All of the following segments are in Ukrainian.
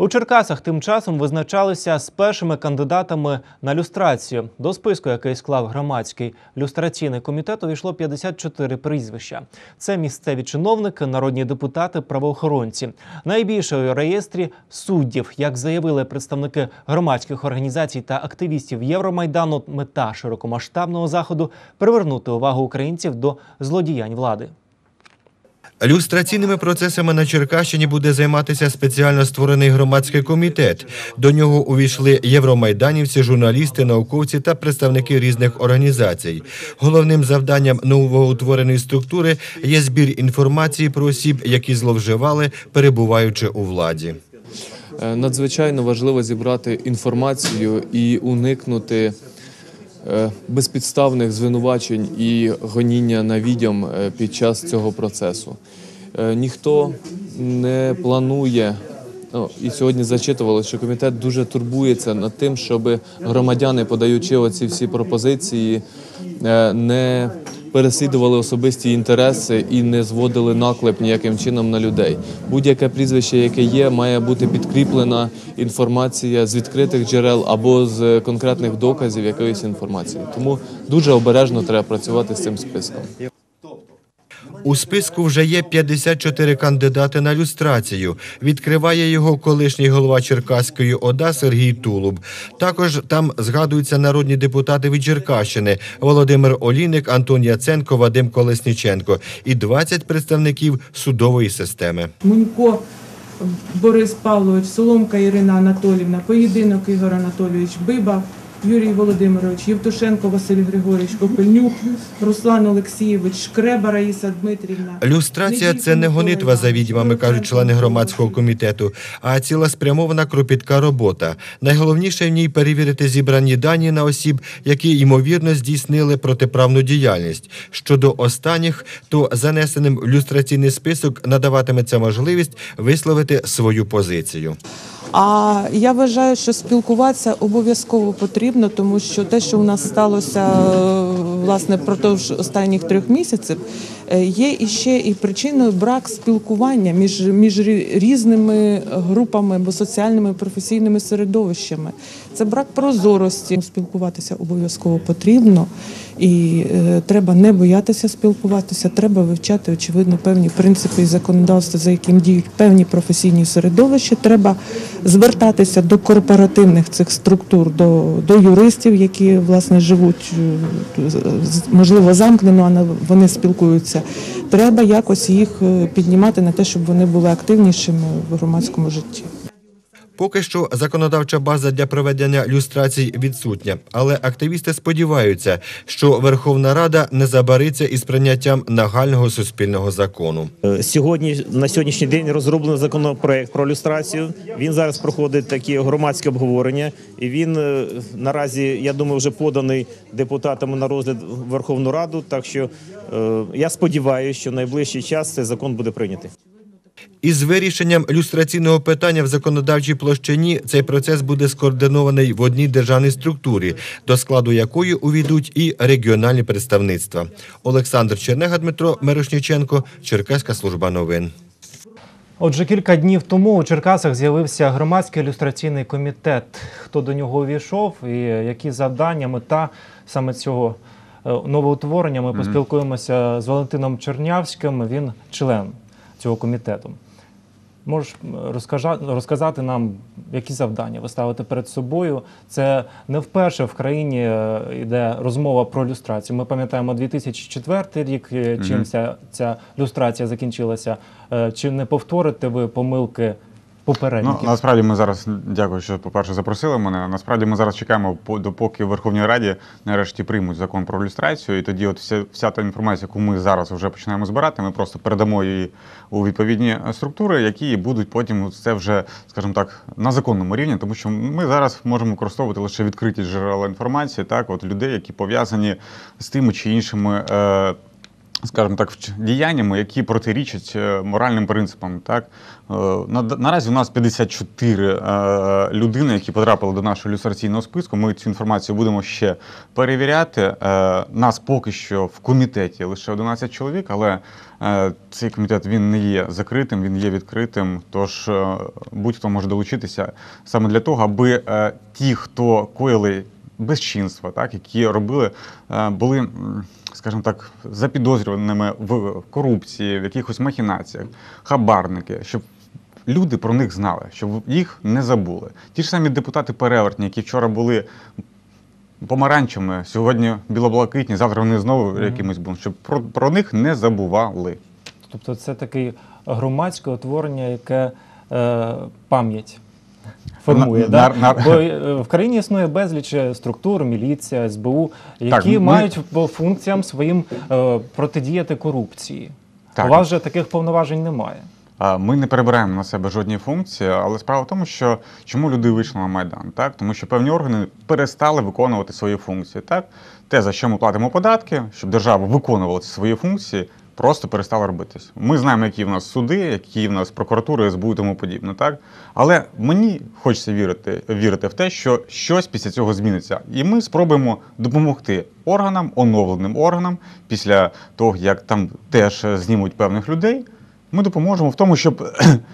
У Черкасах тим часом визначалися з першими кандидатами на люстрацію. До списку, який склав громадський люстраційний комітет, увійшло 54 прізвища. Це місцеві чиновники, народні депутати, правоохоронці. Найбільше у реєстрі суддів, як заявили представники громадських організацій та активістів Євромайдану, мета широкомасштабного заходу привернути увагу українців до злодіянь влади. Люстраційними процесами на Черкащині буде займатися спеціально створений громадський комітет. До нього увійшли євромайданівці, журналісти, науковці та представники різних організацій. Головним завданням новоутвореної структури є збір інформації про осіб, які зловживали, перебуваючи у владі. Е, Надзвичайно важливо зібрати інформацію і уникнути безпідставних звинувачень і гоніння на відьом е, під час цього процесу. Е, Ніхто не планує. Ну, і сьогодні зачитували, що комітет дуже турбується над тим, щоб громадяни, подаючи оці всі пропозиції, е, не переслідували особисті інтереси і не зводили наклеп ніяким чином на людей. Будь-яке прізвище, яке є, має бути підкріплена інформація з відкритих джерел або з конкретних доказів якоїсь інформації. Тому дуже обережно треба працювати з цим списком. У списку вже є 54 кандидати на люстрацію. Відкриває його колишній голова Черкаської ОДА Сергій Тулуб. Також там згадуються народні депутати від Черкащини Володимир Олійник, Антон Яценко, Вадим Колесніченко і 20 представників судової системи. Мунько Борис Павлович, Соломка Ірина Анатолівна, Поєдинок Ігор Анатолійович, Биба Юрій Володимирович, Євтушенко Василь Григорович, Копельнюк, Руслан Олексійович, Шкреба Раїса Дмитрівна. Люстрація це не гонитва за відьмами, кажуть члени громадського комітету, а цілеспрямована кропітка робота. Найголовніше в ній перевірити зібрані дані на осіб, які ймовірно здійснили протиправну діяльність. Щодо останніх, то занесеним в люстраційний список надаватиметься можливість висловити свою позицію. А я вважаю, що спілкуватися обов'язково потрібно, тому що те, що у нас сталося е, власне протягом останніх трьох місяців, е, є іще і причиною брак спілкування між, між різними групами або соціальними професійними середовищами. Це брак прозорості. Спілкуватися обов'язково потрібно, і е, треба не боятися спілкуватися, треба вивчати очевидно певні принципи і законодавства, за яким діють певні професійні середовища. Треба звертатися до корпоративних цих структур, до, до юристів, які власне живуть е, можливо замкнено, а вони спілкуються. Треба якось їх е, піднімати на те, щоб вони були активнішими в громадському житті. Поки що законодавча база для проведення люстрацій відсутня, але активісти сподіваються, що Верховна Рада не забариться із прийняттям нагального суспільного закону. Е, Сьогодні на сьогоднішній день розроблено законопроект про люстрацію. Він зараз проходить такі громадські обговорення, і він е, наразі, я думаю, вже поданий депутатами на розгляд Верховну Раду. Так що е, я сподіваюся, що найближчий час цей закон буде прийнятий. Із вирішенням люстраційного питання в законодавчій площині цей процес буде скоординований в одній державній структурі, до складу якої увійдуть і регіональні представництва. Олександр Чернега, Дмитро Мирошніченко, Черкаська служба новин. Отже, кілька днів тому у Черкасах з'явився громадський ілюстраційний комітет. Хто до нього увійшов і які завдання, мета саме цього е, новоутворення. Ми поспілкуємося з Валентином Чернявським. Він член цього комітету. Можеш розказати нам, які завдання ви ставите перед собою? Це не вперше в країні е, йде розмова про люстрацію. Ми пам'ятаємо 2004 рік, е, чим ця, ця люстрація закінчилася. Е, Чи не повторите ви помилки Ну, насправді ми зараз дякую, що по-перше запросили мене. Насправді ми зараз чекаємо, допоки в Верховній Раді нарешті приймуть закон про люстрацію. І тоді, от вся, вся та інформація, яку ми зараз вже починаємо збирати, ми просто передамо її у відповідні структури, які будуть потім це вже, скажімо так, на законному рівні, тому що ми зараз можемо використовувати лише відкриті джерела інформації, так, от людей, які пов'язані з тими чи іншими. Е, скажімо так, діяннями, які протирічать е, моральним принципам. Так? Е, Наразі у нас 54 е, людини, які потрапили до нашого люстраційного списку. Ми цю інформацію будемо ще перевіряти. Нас поки що в комітеті лише 11 чоловік, але цей комітет він не є закритим, він є відкритим. Тож будь-хто може долучитися саме для того, аби ті, хто коїли безчинства, так, які робили, були, скажімо так, запідозрюваними в корупції, в якихось махінаціях, хабарники, щоб люди про них знали, щоб їх не забули. Ті ж самі депутати перевертні, які вчора були помаранчами, сьогодні білоблакитні, завтра вони знову якимось будуть, щоб про, про них не забували. Тобто це таке громадське утворення, яке е, пам'ять формує. На- да? на- на- Бо е, в країні існує безліч структур, міліція, СБУ, які ми- мають по функціям своїм е, протидіяти корупції. Так. У вас же таких повноважень немає. Ми не перебираємо на себе жодні функції, але справа в тому, що чому люди вийшли на майдан, так тому що певні органи перестали виконувати свої функції. Так, те за що ми платимо податки, щоб держава виконувала свої функції, просто перестало робитись. Ми знаємо, які в нас суди, які в нас прокуратури, СБУ і тому подібне. Так, але мені хочеться вірити, вірити в те, що щось після цього зміниться, і ми спробуємо допомогти органам, оновленим органам, після того як там теж знімуть певних людей. Ми допоможемо в тому, щоб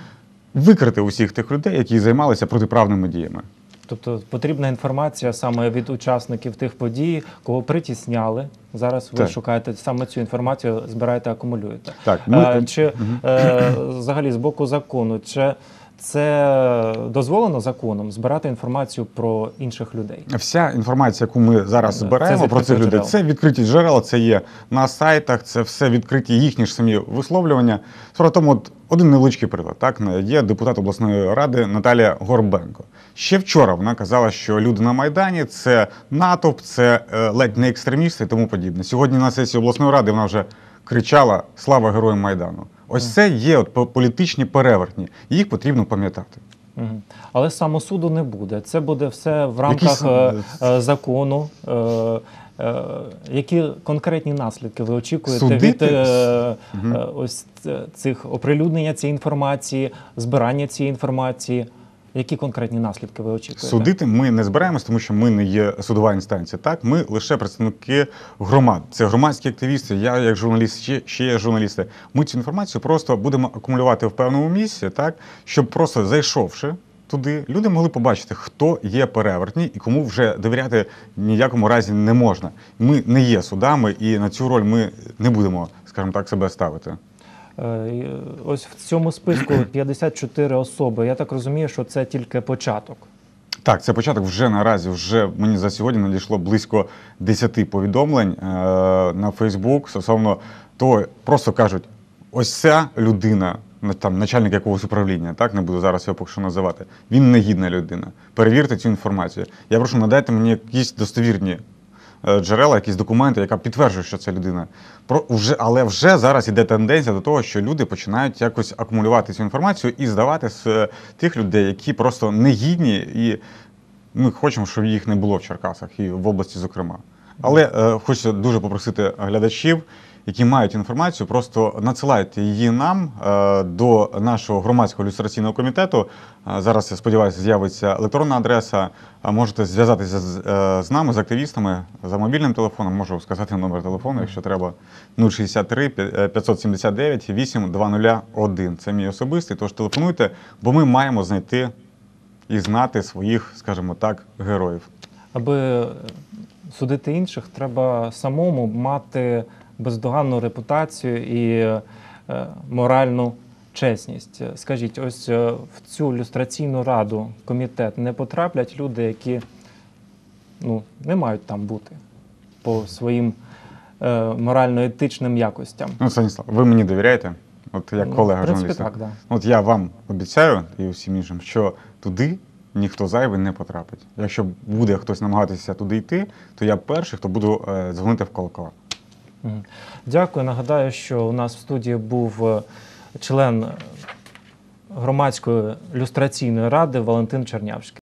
викрити усіх тих людей, які займалися протиправними діями. Тобто потрібна інформація саме від учасників тих подій, кого притісняли. Зараз ви Так. шукаєте саме цю інформацію, збираєте, акумулюєте. Так, ми- Е, чи е, взагалі з боку закону, чи це дозволено законом збирати інформацію про інших людей? Вся інформація, яку ми зараз збираємо про цих людей, джерел. це відкриті джерела, це є на сайтах, це все відкриті їхні ж самі висловлювання. Справа тому, от один невеличкий приклад. Так є депутат обласної ради Наталія Горбенко. Ще вчора вона казала, що люди на майдані це натовп, це е, ледь не екстремісти і тому подібне. Сьогодні на сесії обласної ради вона вже кричала Слава героям майдану. Ось це є от по- політичні перевертні. Їх потрібно пам'ятати. Але самосуду не буде. Це буде все в рамках е, е, закону. Е, які конкретні наслідки ви очікуєте від е, е, ось цих оприлюднення цієї інформації, збирання цієї інформації? Які конкретні наслідки ви очікуєте? Судити ми не збираємось, тому що ми не є судова інстанція. Так, ми лише представники громад. Це громадські активісти. Я як журналіст, ще, ще є журналісти. Ми цю інформацію просто будемо акумулювати в певному місці, так щоб просто зайшовши. Туди люди могли побачити, хто є перевертні і кому вже довіряти ніякому разі не можна. Ми не є судами, і на цю роль ми не будемо, скажімо так, себе ставити. Е, е, Ось в цьому списку 54 особи. Я так розумію, що це тільки початок. Так, це початок вже наразі. Вже мені за сьогодні надійшло близько 10 повідомлень е, на Фейсбук стосовно того, просто кажуть, ось ця людина, на- там начальник якогось управління, так не буду зараз його поки що називати. Він негідна людина. Перевірте цю інформацію. Я прошу надайте мені якісь достовірні. Е, Джерела, якісь документи, яка підтверджує, що це людина. Про вже, але вже зараз іде тенденція до того, що люди починають якось акумулювати цю інформацію і здавати з е, тих людей, які просто негідні, і ми хочемо, щоб їх не було в Черкасах і в області, зокрема. Але е, хочеться дуже попросити глядачів, які мають інформацію, просто надсилайте її нам е, до нашого громадського люстраційного комітету. Е, зараз я сподіваюся, з'явиться електронна адреса. А можете зв'язатися з, е, з нами, з активістами за мобільним телефоном. Можу сказати номер телефону, якщо треба 063 579 8201. Це мій особистий. Тож телефонуйте, бо ми маємо знайти і знати своїх, скажімо так, героїв. Аби судити інших, треба самому мати бездоганну репутацію і е, моральну чесність. Скажіть, ось е, в цю люстраційну раду, комітет не потраплять люди, які ну, не мають там бути по своїм е, морально-етичним якостям. Ну, Станіслав, ви мені довіряєте? От як Ну, колега журналіста. так, да. От я вам обіцяю і усім іншим, що туди ніхто зайвий не потрапить. Якщо буде хтось намагатися туди йти, то я перший, хто буду е, дзвонити в колокола. Дякую. Нагадаю, що у нас в студії був е, член громадської люстраційної ради Валентин Чернявський.